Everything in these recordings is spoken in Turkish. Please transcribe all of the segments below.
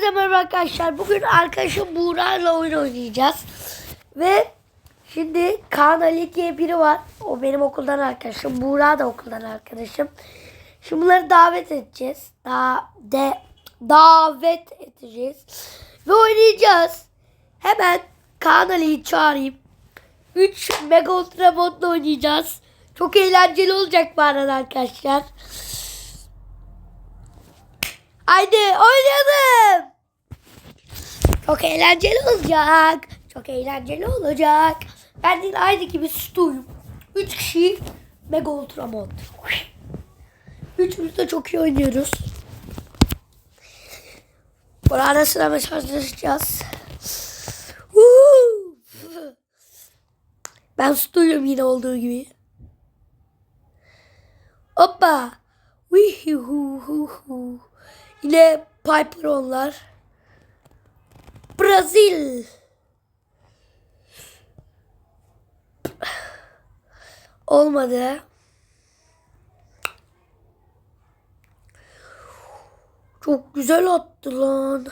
Herkese merhaba arkadaşlar. Bugün arkadaşım Buğra'yla oyun oynayacağız. Ve şimdi Kaan Ali diye biri var. O benim okuldan arkadaşım. Buğra da okuldan arkadaşım. Şimdi bunları davet edeceğiz. Da, de, davet edeceğiz. Ve oynayacağız. Hemen Kaan Ali'yi çağırayım. 3 Mega Ultra Bot'la oynayacağız. Çok eğlenceli olacak bu arada arkadaşlar. Haydi oynayalım. Çok eğlenceli olacak. Çok eğlenceli olacak. Ben de aynı gibi stuyum. Üç kişi Mega Ultra Mod. Üçümüz de çok iyi oynuyoruz. Bu arada sıra mesajlaşacağız. Ben stuyum yine olduğu gibi. Hoppa. Yine Piper onlar. Brazil. Olmadı. Çok güzel attı lan.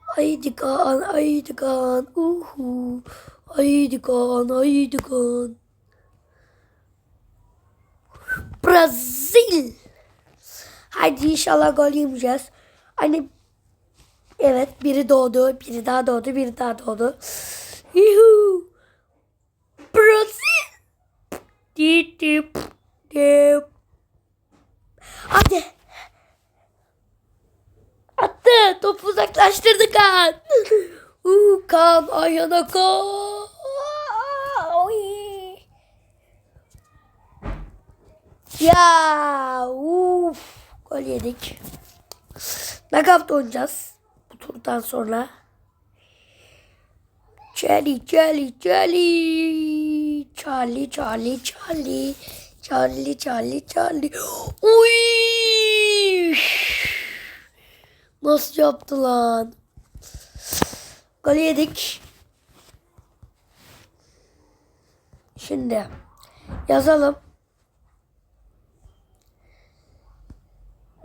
Haydi Kaan, haydi Kaan. Uhu. Haydi Kaan, haydi Kaan. Brazil. Haydi inşallah gol yemeyeceğiz. Hani evet biri doğdu, biri daha doğdu, biri daha doğdu. Yuhu. Brazil. Dip dip dip. Hadi. Attı. Topu uzaklaştırdı Kaan. Uuu Kaan ayağına Kaan. Ya uf gol yedik. Knockout oynayacağız. Bu turdan sonra. Charlie, Charlie, Charlie. Charlie, Charlie, Charlie. Charlie, Charlie, Charlie. Uy! Nasıl yaptı lan? Gol yedik. Şimdi yazalım.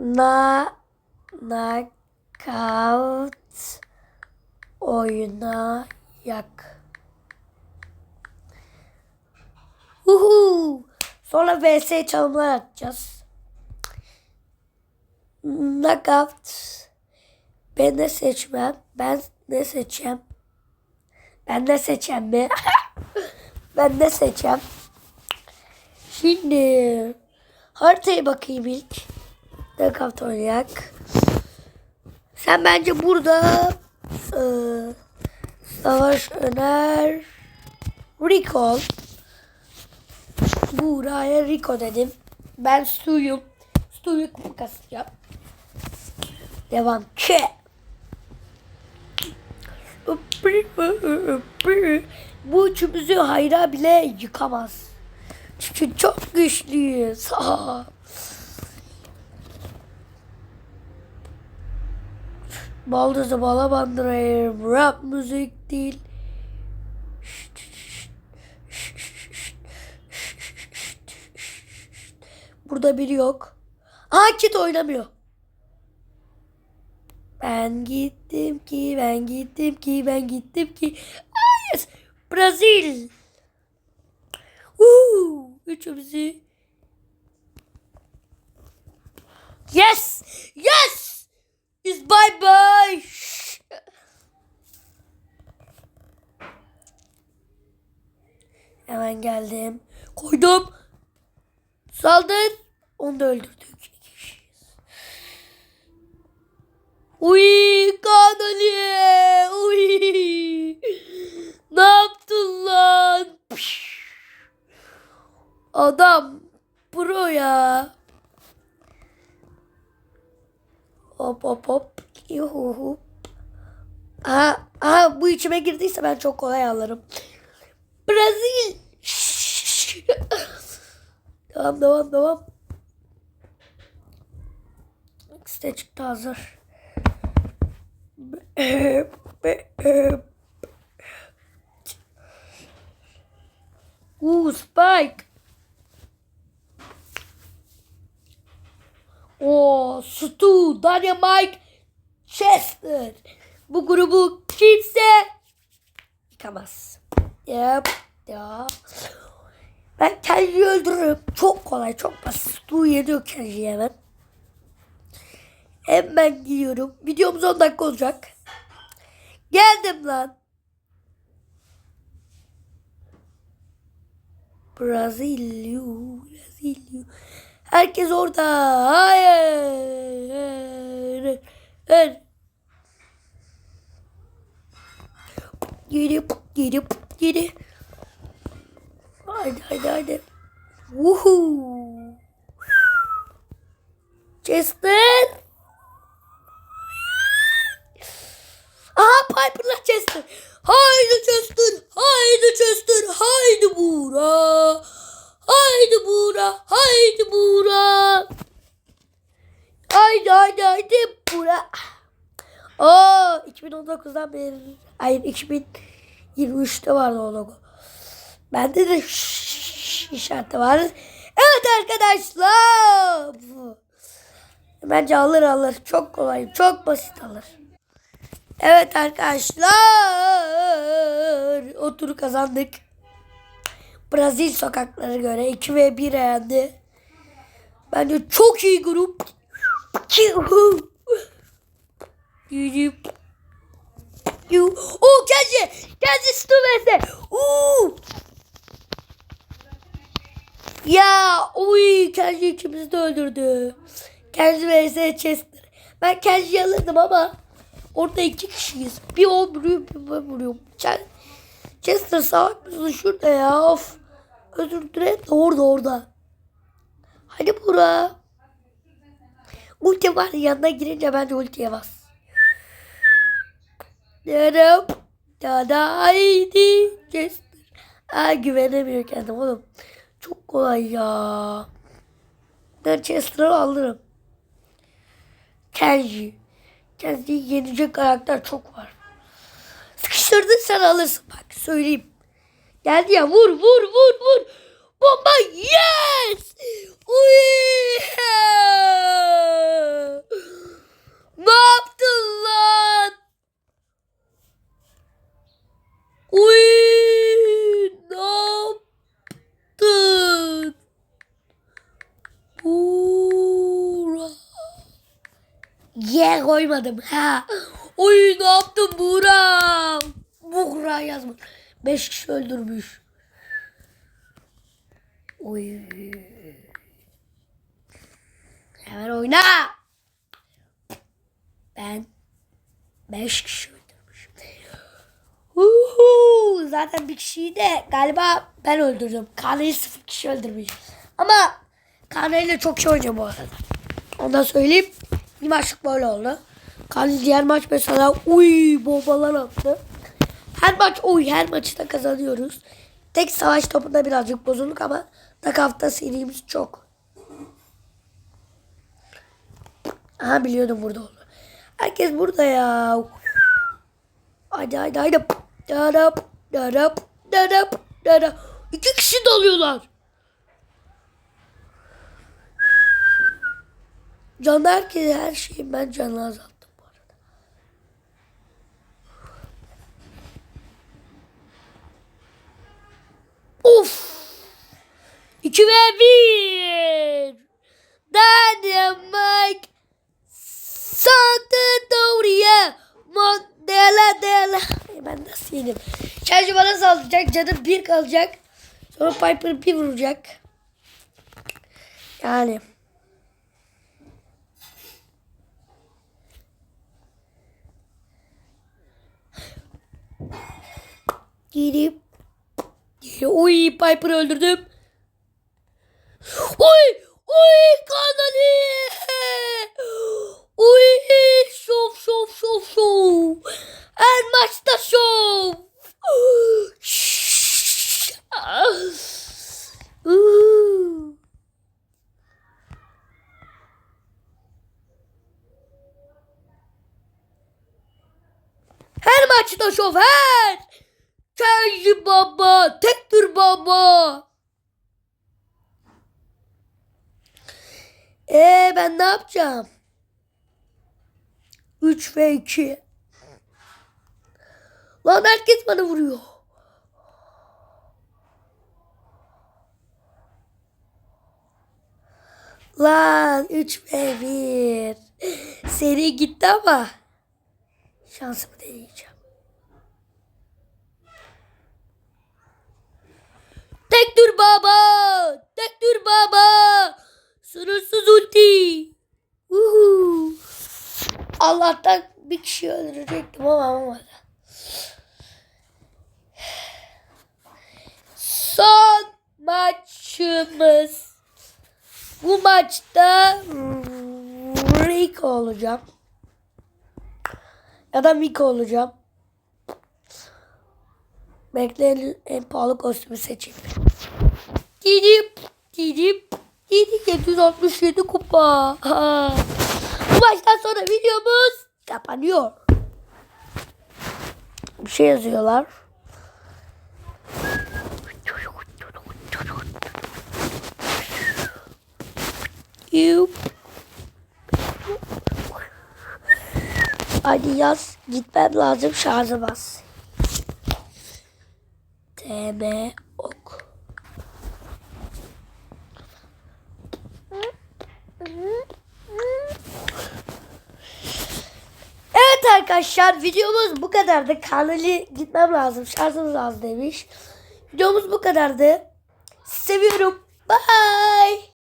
Na knockout oyuna yak. Uhu. Sonra vs çalımlar atacağız. Knockout. Ben ne seçmem? Ben ne seçeceğim? Ben ne seçeceğim mi? ben ne seçeceğim? Şimdi haritaya bakayım ilk. Knockout oynayak. Sen bence burada e, Savaş Öner Rico Buraya Rico dedim. Ben Stu'yum. Stu'yu kasacağım. Devam. Ke. Bu üçümüzü hayra bile yıkamaz. Çünkü çok güçlüyüz. Baldızı bala bandırayım. Rap müzik değil. Burada biri yok. Aa kit oynamıyor. Ben gittim ki, ben gittim ki, ben gittim ki. Yes. Brazil. Woo! Üçümüzü. Yes! Yes! Is bye bye. Hemen geldim. Koydum. Saldır. Onu da öldürdük. Uy kanali. Uy. Ne yaptın lan? Adam pro ya. Hop hop hop. Yuhu. Aha, aha bu içime girdiyse ben çok kolay alırım. Brazil. Devam devam devam. İkisi de çıktı hazır. Uuu Spike. O Stu, Dynamite, Chester. Bu grubu kimse yıkamaz. Yap. Ya. Ben Kenji'yi öldürürüm. Çok kolay, çok basit. Stu yediyor Kenji'yi hemen. Hemen giyiyorum. Videomuz 10 dakika olacak. Geldim lan. Brezilya, Brezilya. Herkes orada. Hayır. Hayır. Geri, geri, geri. Haydi, haydi, haydi. Woohoo. Chester. Aha Piper'la Chester. Haydi Chester. Haydi Chester. Haydi Buğra. Haydi Buğra. Haydi Buğra. Haydi haydi haydi Buğra. Aa 2019'dan beri. Hayır 2023'te vardı o logo. Bende de işareti var. Evet arkadaşlar. Bence alır alır. Çok kolay. Çok basit alır. Evet arkadaşlar. O turu kazandık. Brazil sokakları göre 2 ve 1 yendi. Bence çok iyi grup. Oo Kenji. Kenji Stuvese. Oo. Ya uy Kenji ikimizi de öldürdü. Kenji vs Chester. Ben Kenji'yi alırdım ama orada iki kişiyiz. Bir o vuruyor bir ben vuruyorum. Chester salak mısın şurada ya of. Özür dilerim de orada orada. Hadi bura. Ulti var yanına girince bence ultiye bas. Yarım. Dada haydi. Chester. Aa güvenemiyor kendim oğlum. Çok kolay ya. Ben Chester'ı alırım. Kenji. Kenji'yi yenecek karakter çok var. Sıkıştırdın sen alırsın bak söyleyeyim. Geldi ya vur vur vur vur. Bomba yes. Uy. Ne yaptın lan? Uy. Ne yaptın? Buğra. Ye koymadım ha. Oy ne yaptın Buğra? Buğra yazmış. Beş kişi öldürmüş. Oy. Hemen oyna. Ben beş kişi. Uhu, zaten bir kişiyi de galiba ben öldürdüm. Kane'yi sıfır kişi öldürmüş. Ama ile çok şey oynuyor bu arada. Onu da söyleyeyim. Bir maçlık böyle oldu. Kane diğer maç mesela uy bombalar attı. Her maç uy her maçı da kazanıyoruz. Tek savaş topunda birazcık bozulduk ama tak hafta çok. Aha biliyordum burada oldu. Herkes burada ya. Haydi haydi haydi. Darap, darap, darap, darap. İki kişi dalıyorlar. Can herkese her şeyi ben canı azalttım bu arada. Of! 2 ve 1. Dynamite Sampdoria Montella della Ben nasıl yedim? Şarjı bana saldıracak. Canım bir kalacak. Sonra Piper bir vuracak. Yani. Girip. Uy Piper öldürdüm. Uy! Uy kanalı! Uy şov şov şov şov. Her maçta şov. Uh. Her maçta şov her. Kenji baba, tektir baba. Ee ben ne yapacağım? 3 ve 2. Lan herkes bana vuruyor. Lan 3 ve 1. Seri gitti ama şansımı deneyeceğim. Tek dur baba. Tek dur baba. Sınırsız ulti. Uhu. Allah'tan bir kişi öldürecektim ama olmadı. Son maçımız. Bu maçta Rico olacağım. Ya da Miko olacağım. Bekleyin en pahalı kostümü seçeyim. Gidip gidip gidip 767 kupa. Ha. Bu maçtan sonra videomuz kapanıyor. Bir şey yazıyorlar. Yup. Hadi yaz. Gitmem lazım şarjı bas. TM Evet arkadaşlar videomuz bu kadardı. Kanalı gitmem lazım. Şarjımız az demiş. Videomuz bu kadardı. Seviyorum. Bye.